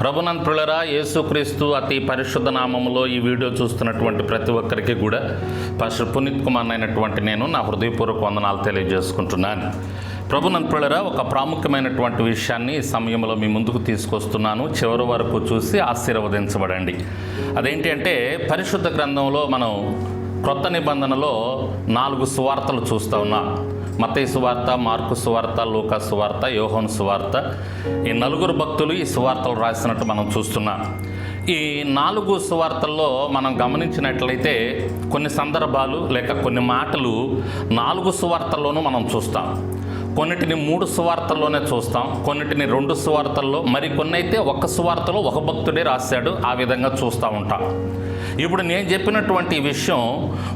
ప్రభునంతులరా యేసుక్రీస్తు అతి పరిశుద్ధ నామంలో ఈ వీడియో చూస్తున్నటువంటి ప్రతి ఒక్కరికి కూడా పాస్టర్ పునీత్ కుమార్ అయినటువంటి నేను నా హృదయపూర్వక వందనాలు తెలియజేసుకుంటున్నాను. ప్రభునంతులరా ఒక ప్రాముఖ్యమైనటువంటి విషయాన్ని ఈ సమయంలో మీ ముందుకు తీసుకొస్తున్నాను. చివరి వరకు చూసి ఆశీర్వదించబడండి. అదేంటి అంటే పరిశుద్ధ గ్రంథంలో మనం క్రొత్త నిబంధనలో నాలుగు సువార్తలు చూస్తూ ఉన్నాం. మత్తయి సువార్త మార్కు సువార్త లూకా సువార్త యోహోన్ సువార్త ఈ నలుగురు భక్తులు ఈ సువార్తలు రాసినట్టు మనం చూస్తున్నాం. ఈ నాలుగు సువార్తల్లో మనం గమనించినట్లయితే కొన్ని సందర్భాలు లేక కొన్ని మాటలు నాలుగు సువార్తల్లోనూ మనం చూస్తాం. కొన్నిటిని మూడు సువార్తల్లోనే చూస్తాం. కొన్నిటిని రెండు సువార్తల్లో మరి కొన్ని అయితే ఒక సువార్తలో ఒక భక్తుడే రాశాడు ఆ విధంగా చూస్తూ ఉంటాం. ఇప్పుడు నేను చెప్పినటువంటి విషయం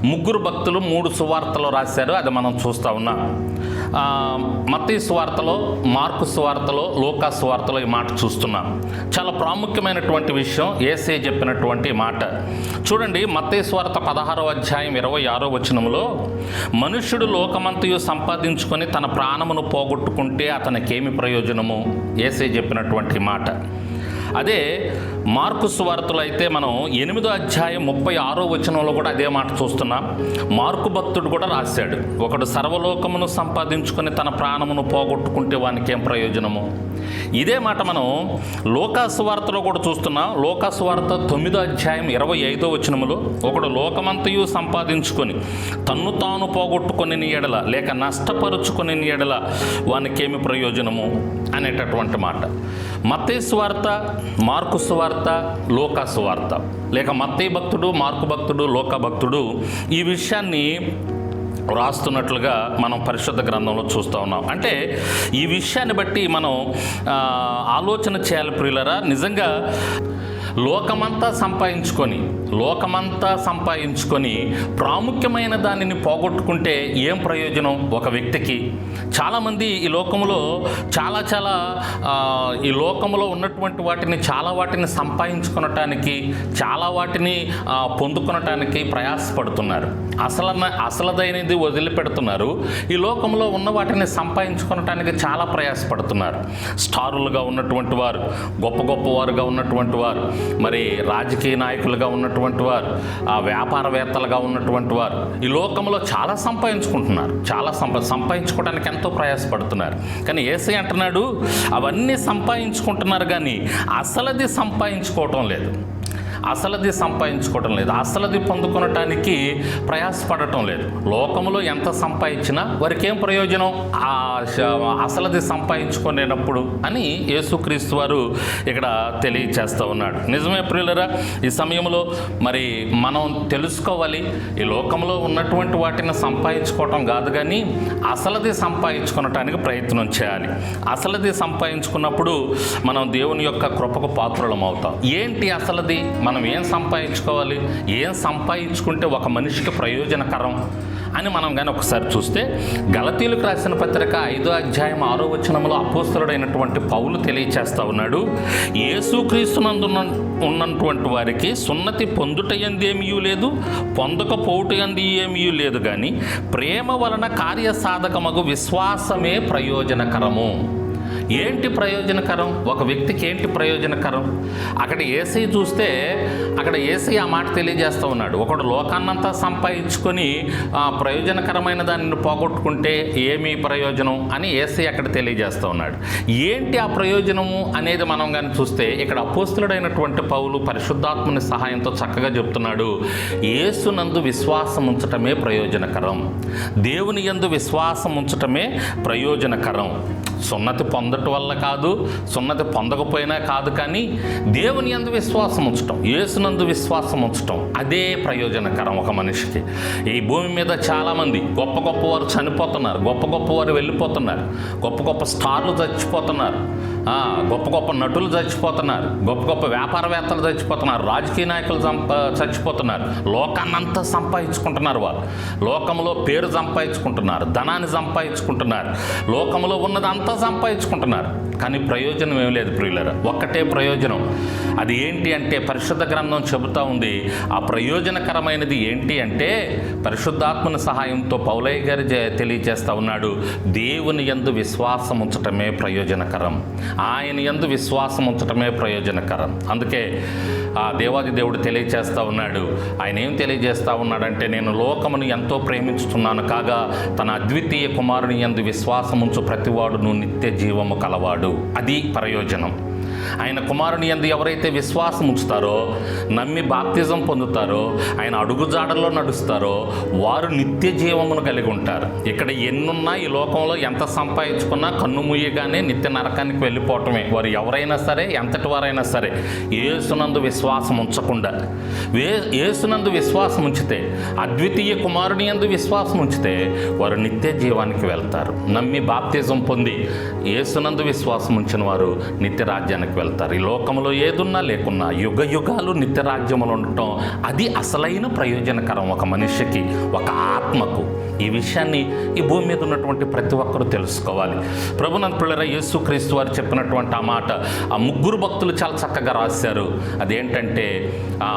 ముగ్గురు భక్తులు మూడు సువార్తలు రాశారు అది మనం చూస్తూ ఉన్నాం. ఆ, సువార్తలో మార్కు సువార్తలో లోకా సువార్తలో ఈ మాట చూస్తున్నాం. చాలా ప్రాముఖ్యమైనటువంటి విషయం ఏసే చెప్పినటువంటి మాట. చూడండి మత్తయి సువార్త పదహారో అధ్యాయం ఇరవై ఆరో వచనంలో మనుష్యుడు లోకమంతయు సంపాదించుకొని తన ప్రాణమును పోగొట్టుకుంటే అతనికేమి ప్రయోజనము? ఏసే చెప్పినటువంటి మాట. అదే మార్కు స్వార్తలు అయితే మనం ఎనిమిదో అధ్యాయం ముప్పై ఆరో వచనంలో కూడా అదే మాట చూస్తున్నాం. మార్కు భక్తుడు కూడా రాశాడు. ఒకడు సర్వలోకమును సంపాదించుకుని తన ప్రాణమును పోగొట్టుకుంటే వానికి ఏం ప్రయోజనము? ఇదే మాట మనం లోకాసువార్తలో కూడా చూస్తున్నాం. లోకాసువార్త తొమ్మిదో అధ్యాయం ఇరవై ఐదో వచనములో ఒకడు లోకమంతయు సంపాదించుకొని తన్ను తాను పోగొట్టుకొని ఎడల లేక నష్టపరుచుకొని ఎడల వానికేమి ప్రయోజనము అనేటటువంటి మాట. మత్తయి సువార్త మార్కు స్వార్త లోకాసువార్త. లేక మత్తయి భక్తుడు మార్కు భక్తుడు లోక భక్తుడు ఈ విషయాన్ని వ్రాస్తున్నట్లుగా మనం పరిశుద్ధ గ్రంథంలో చూస్తూ ఉన్నాం. అంటే ఈ విషయాన్ని బట్టి మనం ఆలోచన చేయాలి ప్రియులరా. నిజంగా లోకమంతా సంపాదించుకొని లోకమంతా సంపాదించుకొని ప్రాముఖ్యమైన దానిని పోగొట్టుకుంటే ఏం ప్రయోజనం ఒక వ్యక్తికి? చాలామంది ఈ లోకంలో చాలా చాలా ఈ లోకంలో ఉన్నటువంటి వాటిని చాలా వాటిని సంపాదించుకొనటానికి చాలా వాటిని పొందుకునటానికి పొందుకొనటానికి ప్రయాసపడుతున్నారు. అసల అసలదైనది వదిలిపెడుతున్నారు. ఈ లోకంలో ఉన్న వాటిని సంపాదించుకునటానికి చాలా ప్రయాసపడుతున్నారు. స్టారులుగా ఉన్నటువంటి వారు గొప్ప గొప్ప వారుగా ఉన్నటువంటి వారు మరి రాజకీయ నాయకులుగా ఉన్నటువంటి వారు ఆ వ్యాపారవేత్తలుగా ఉన్నటువంటి వారు ఈ లోకంలో చాలా సంపాదించుకుంటున్నారు. చాలా సంపా సంపాదించుకోవడానికి ఎంతో ప్రయాసపడుతున్నారు. కానీ ఏసీ అంటున్నాడు అవన్నీ సంపాదించుకుంటున్నారు కానీ అసలది సంపాదించుకోవటం లేదు. అసలది సంపాదించుకోవటం లేదు అసలది పొందుకునటానికి ప్రయాసపడటం లేదు. లోకంలో ఎంత సంపాదించినా వారికి ఏం ప్రయోజనం? ఆ అసలది సంపాదించుకునేటప్పుడు అని యేసుక్రీస్తు వారు ఇక్కడ తెలియచేస్తూ ఉన్నాడు. నిజమే ప్రియులరా ఈ సమయంలో మరి మనం తెలుసుకోవాలి ఈ లోకంలో ఉన్నటువంటి వాటిని సంపాదించుకోవటం కాదు కానీ అసలది సంపాదించుకునటానికి ప్రయత్నం చేయాలి. అసలది సంపాదించుకున్నప్పుడు మనం దేవుని యొక్క కృపకు పాత్రలం అవుతాం ఏంటి అసలది? మన మనం ఏం సంపాదించుకోవాలి? ఏం సంపాదించుకుంటే ఒక మనిషికి ప్రయోజనకరం అని మనం కానీ ఒకసారి చూస్తే గలతీలకు రాసిన పత్రిక ఐదో అధ్యాయం ఆరో వచనంలో అపోస్తలుడైనటువంటి పౌలు తెలియచేస్తా ఉన్నాడు. యేసుక్రీస్తునందు ఉన్నటువంటి వారికి సున్నతి పొందుట ఎందేమీ లేదు పొందకపోవుట ఎందు ఏమీ లేదు కానీ ప్రేమ వలన కార్యసాధకమగు విశ్వాసమే ప్రయోజనకరము. ఏంటి ప్రయోజనకరం? ఒక వ్యక్తికి ఏంటి ప్రయోజనకరం? అక్కడ ఏసీ చూస్తే అక్కడ ఏసీ ఆ మాట తెలియజేస్తూ ఉన్నాడు. ఒకడు లోకాన్నంతా సంపాదించుకొని ప్రయోజనకరమైన దానిని పోగొట్టుకుంటే ఏమి ప్రయోజనం అని ఏసీ అక్కడ తెలియజేస్తూ ఉన్నాడు. ఏంటి ఆ ప్రయోజనము అనేది మనం కానీ చూస్తే ఇక్కడ అపోస్తుడైనటువంటి పౌలు పరిశుద్ధాత్మని సహాయంతో చక్కగా చెప్తున్నాడు. ఏసునందు విశ్వాసం ఉంచటమే ప్రయోజనకరం. దేవుని యందు విశ్వాసం ఉంచటమే ప్రయోజనకరం. సున్నతి పొందటం వల్ల కాదు సున్నతి పొందకపోయినా కాదు కానీ దేవుని అందు విశ్వాసం ఉంచటం యేసునందు విశ్వాసం ఉంచటం అదే ప్రయోజనకరం ఒక మనిషికి. ఈ భూమి మీద చాలామంది గొప్ప గొప్ప వారు చనిపోతున్నారు గొప్ప గొప్ప వారు వెళ్ళిపోతున్నారు గొప్ప గొప్ప స్టార్లు చచ్చిపోతున్నారు గొప్ప గొప్ప నటులు చచ్చిపోతున్నారు గొప్ప గొప్ప వ్యాపారవేత్తలు చచ్చిపోతున్నారు రాజకీయ నాయకులు సంప చచ్చిపోతున్నారు లోకాన్నంతా సంపాదించుకుంటున్నారు వాళ్ళు లోకంలో పేరు సంపాదించుకుంటున్నారు ధనాన్ని సంపాదించుకుంటున్నారు. లోకంలో ఉన్నదంతా సంపాదించుకుంటున్నారు. కానీ ప్రయోజనం ఏం లేదు ప్రియులరా. ఒక్కటే ప్రయోజనం. అది ఏంటి అంటే పరిశుద్ధ గ్రంథం చెబుతూ ఉంది ఆ ప్రయోజనకరమైనది ఏంటి అంటే పరిశుద్ధాత్మన సహాయంతో పౌలయ్య గారు తెలియజేస్తూ ఉన్నాడు దేవుని యందు విశ్వాసం ఉంచటమే ప్రయోజనకరం. ఆయన యందు విశ్వాసం ఉంచటమే ప్రయోజనకరం. అందుకే ఆ దేవాది దేవుడు తెలియజేస్తూ ఉన్నాడు. ఆయన ఏం తెలియజేస్తూ ఉన్నాడంటే నేను లోకమును ఎంతో ప్రేమించుతున్నాను కాగా తన అద్వితీయ కుమారుని యందు విశ్వాసముంచు ప్రతివాడును నిత్య జీవము కలవాడు. అది ప్రయోజనం. ఆయన కుమారుని ఎందు ఎవరైతే విశ్వాసం ఉంచుతారో నమ్మి బాప్తిజం పొందుతారో ఆయన అడుగుజాడల్లో నడుస్తారో వారు నిత్య జీవమును కలిగి ఉంటారు. ఇక్కడ ఎన్నున్నా ఈ లోకంలో ఎంత సంపాదించుకున్నా కన్ను ముయ్యగానే నిత్య నరకానికి వెళ్ళిపోవటమే. వారు ఎవరైనా సరే ఎంతటి వారైనా సరే ఏసునందు విశ్వాసం ఉంచకుండా వే ఏసునందు విశ్వాసం ఉంచితే అద్వితీయ కుమారుని ఎందు విశ్వాసం ఉంచితే వారు నిత్య జీవానికి వెళ్తారు. నమ్మి బాప్తిజం పొంది ఏసునందు విశ్వాసం ఉంచిన వారు నిత్య రాజ్యానికి వెళ్తారు. ఈ లోకంలో ఏదున్నా లేకున్నా యుగ యుగాలు నిత్యరాజ్యములు ఉండటం అది అసలైన ప్రయోజనకరం ఒక మనిషికి ఒక ఆత్మకు. ఈ విషయాన్ని ఈ భూమి మీద ఉన్నటువంటి ప్రతి ఒక్కరూ తెలుసుకోవాలి. ప్రభునంద పిల్లర యేసు క్రీస్తు వారు చెప్పినటువంటి ఆ మాట ఆ ముగ్గురు భక్తులు చాలా చక్కగా రాశారు. అదేంటంటే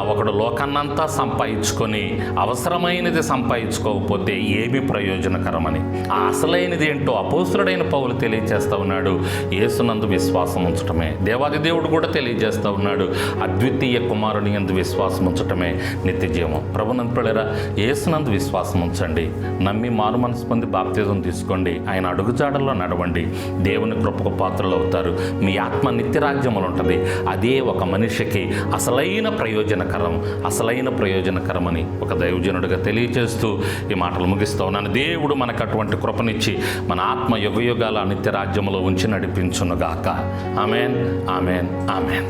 ఒకడు లోకాన్నంతా సంపాదించుకొని అవసరమైనది సంపాదించుకోకపోతే ఏమి ప్రయోజనకరమని. ఆ అసలైనది ఏంటో అపోసురుడైన పౌలు తెలియజేస్తా ఉన్నాడు. యేసునందు విశ్వాసం ఉంచటమే. దేవాది దేవుడు కూడా తెలియజేస్తూ ఉన్నాడు. అద్వితీయ కుమారుని యందు విశ్వాసం ఉంచటమే నిత్య జీవం. ప్రభునంత పిల్లరా విశ్వాసం ఉంచండి. నమ్మి మారు మనసు పొంది బాప్తిజం తీసుకోండి. ఆయన అడుగుజాడల్లో నడవండి. దేవుని కృపకు పాత్రలు అవుతారు మీ ఆత్మ నిత్యరాజ్యములు ఉంటుంది అదే ఒక మనిషికి అసలైన ప్రయోజనకరం అసలైన ప్రయోజనకరమని ఒక దైవజనుడిగా తెలియజేస్తూ ఈ మాటలు ముగిస్తూ ఉన్నాను. దేవుడు మనకు అటువంటి కృపనిచ్చి మన ఆత్మ యుగయుగాల నిత్య రాజ్యములో ఉంచి నడిపించునుగాక. ఆమెన్. Amen amen